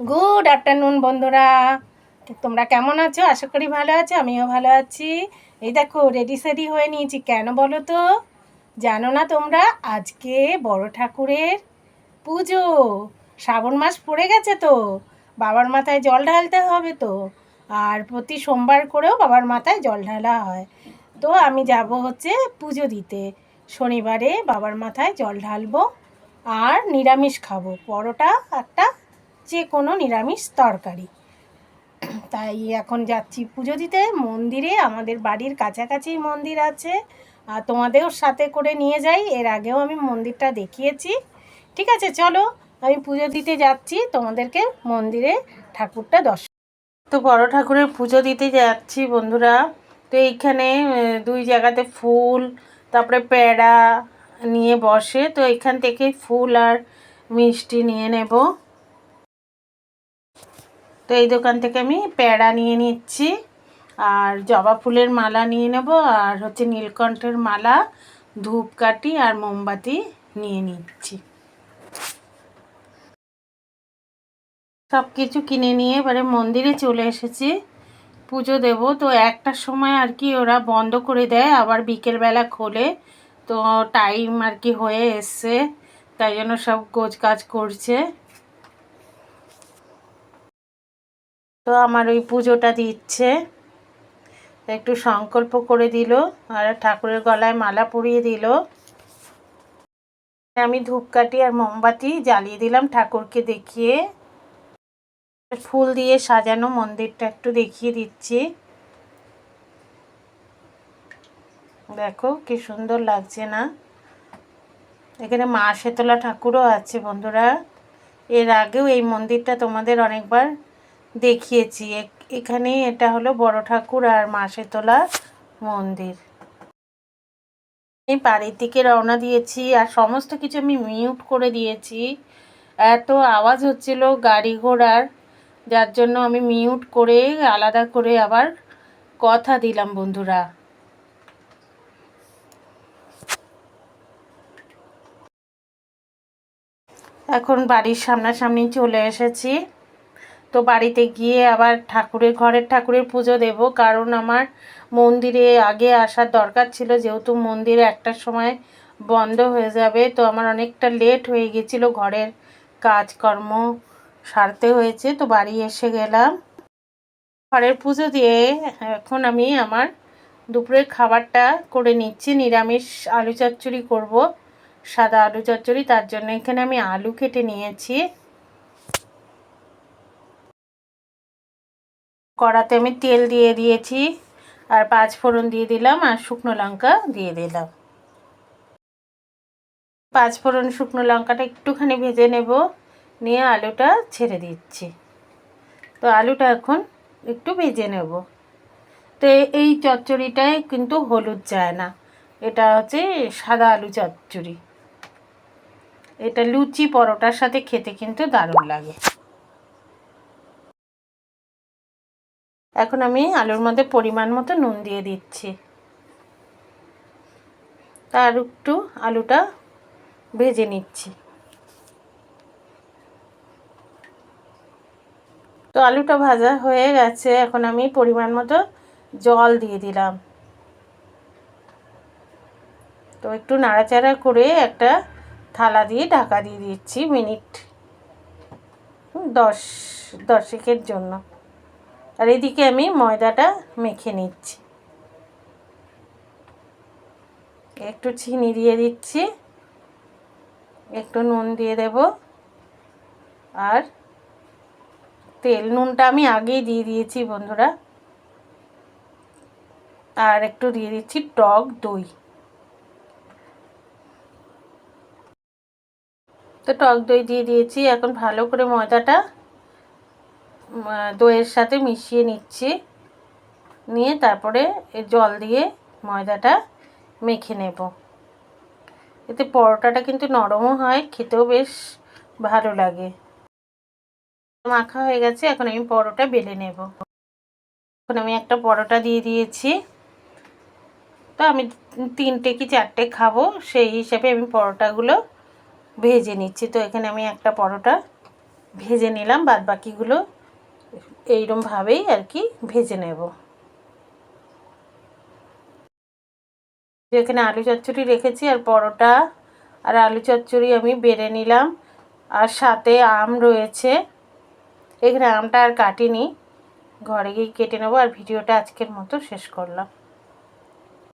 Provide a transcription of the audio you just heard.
Good afternoon বন্ধুরা। তোমরা কেমন আছো? আশা করি ভালো আছো, আমিও ভালো আছি। এই দেখো রেডি সেডি হয়ে নিয়েছি। কেন বলো তো? জানো না তোমরা? আজকে বড় ঠাকুরের পুজো। শ্রাবণ মাস পড়ে গেছে তো। বাবার মাথায় জল ঢালতে হবে তো। আর প্রতি সোমবার করেও বাবার মাথায় জল ঢালা হয়। তো আমি যাব হচ্ছে পুজো দিতে। শনিবারে বাবার মাথায় জল ঢালবো আর নিরামিষ খাব। পরোটা একটা যে কোনো নিরামিষ তরকারি। তাই এখন যাচ্ছি পুজো দিতে। মন্দিরে, আমাদের বাড়ির কাছাকাছি মন্দির আছে। আর তোমাদেরও সাথে করে নিয়ে যাই। এর আগেও আমি মন্দিরটা দেখিয়েছি। ঠিক আছে, চলো। আমি পুজো দিতে যাচ্ছি। তোমাদেরকে মন্দিরে ঠাকুরটা দর্শন তো বড় ঠাকুরের পুজো দিতে যাচ্ছি বন্ধুরা। তো এইখানে দুই জায়গাতে ফুল, তারপরে প্যাড়া নিয়ে বসে। তো এখান থেকে ফুল আর মিষ্টি নিয়ে নেব। তো এই দোকান থেকে আমি প্যাড়া নিয়ে নিচ্ছি। আর জবা ফুলের মালা নিয়ে নেব, আর হচ্ছে নীলকণ্ঠের মালা, ধূপকাঠি আর মোমবাতি নিয়ে নিচ্ছি। সব কিছু কিনে নিয়ে এবারে মন্দিরে চলে এসেছি। পুজো দেব, তো একটার সময় আর কি ওরা বন্ধ করে দেয়, আবার বিকেলবেলা খোলে। তো টাইম আর কি হয়ে এসছে, তাই জন্য সব গোছ কাজ করছে। তো আমার ওই পুজোটা দিচ্ছে। একটু সংকল্প করে দিল আর ঠাকুরের গলায় মালা পরিয়ে দিল। আমি ধূপকাঠি আর মোমবাতি জ্বালিয়ে দিলাম ঠাকুরকে দেখিয়ে। ফুল দিয়ে সাজানো মন্দিরটা একটু দেখিয়ে দিচ্ছি। দেখো কি সুন্দর লাগছে না। এখানে মা শেতলা ঠাকুরও আছে বন্ধুরা। এর আগেও এই মন্দিরটা তোমাদের অনেকবার দেখিয়েছি। এখানে এটা হলো বড় ঠাকুর আর মাসে তোলা মন্দির। আমি বাড়ির দিকে রওনা দিয়েছি আর সমস্ত কিছু আমি মিউট করে দিয়েছি। এত আওয়াজ হচ্ছিল গাড়ি ঘোড়ার, যার জন্য আমি মিউট করে আলাদা করে আবার কথা দিলাম বন্ধুরা। এখন বাড়ির সামনাসামনি চলে এসেছি। তো বাড়িতে গিয়ে আবার ঠাকুরের ঘরের ঠাকুরের পুজো দেব। কারণ আমার মন্দিরে আগে আসার দরকার ছিল, যেহেতু মন্দির একটার সময় বন্ধ হয়ে যাবে, তো আমার অনেকটা লেট হয়ে গেছিল ঘরের কাজকর্ম সারতে হয়েছে, তো বাড়ি এসে গেলাম। ঘরের পুজো দিয়ে এখন আমি আমার দুপুরের খাবারটা করে নিচ্ছি, নিরামিষ আলু চচ্চড়ি করব, সাদা আলু চচ্চড়ি, তার জন্য এখানে আমি আলু কেটে নিয়েছি। কড়াতে আমি তেল দিয়ে দিয়েছি আর পাঁচ ফোড়ন দিয়ে দিলাম আর শুকনো লঙ্কা দিয়ে দিলাম। পাঁচ ফোড়ন শুকনো লঙ্কাটা একটুখানি ভেজে নেব, নিয়ে আলুটা ছেড়ে দিচ্ছি। তো আলুটা এখন একটু ভেজে নেব। তো এই চচ্চড়িটায় কিন্তু হলুদ যায় না। এটা হচ্ছে সাদা আলু চচ্চড়ি। এটা লুচি পরোটার সাথে খেতে কিন্তু দারুণ লাগে। এখন আমি আলুর মধ্যে পরিমাণ মতো নুন দিয়ে দিচ্ছি। তার একটু আলুটা ভেজে নিচ্ছি। তো আলুটা ভাজা হয়ে গেছে, এখন আমি পরিমাণ মতো জল দিয়ে দিলাম। তো একটু নাড়াচাড়া করে একটা থালা দিয়ে ঢাকা দিয়ে দিচ্ছি মিনিট দশ, দশেকের জন্য। আর এদিকে আমি ময়দাটা মেখে নিচ্ছি। একটু চিনি দিয়ে দিচ্ছি, একটু নুন দিয়ে দেব, আর তেল, নুনটা আমি আগেই দিয়ে দিয়েছি বন্ধুরা। আর একটু দিয়ে দিচ্ছি টক দই। তো টক দই দিয়ে দিয়েছি, এখন ভালো করে ময়দাটা দইয়ের সাথে মিশিয়ে নিচ্ছি। নিয়ে তারপরে জল দিয়ে ময়দাটা মেখে নেব। এতে পরোটাটা কিন্তু নরমও হয়, খেতেও বেশ ভালো লাগে। মাখা হয়ে গেছে, এখন আমি পরোটা বেলে নেব। এখন আমি একটা পরোটা দিয়ে দিয়েছি। তো আমি তিনটে কি চারটে খাব, সেই হিসাবে আমি পরোটাগুলো ভেজে নিচ্ছি। তো এখানে আমি একটা পরোটা ভেজে নিলাম বাদ বাকিগুলো এইরমভাবেই আর কি ভেজে নেব। এখানে আলু চচ্চড়ি রেখেছি আর পরোটা আর আলু চচ্চড়ি আমি বেড়ে নিলাম আর সাথে আম রয়েছে। এখানে আমটা আর কাটিনি। ঘরে গিয়ে কেটে নেব আর ভিডিওটা আজকের মতো শেষ করলাম।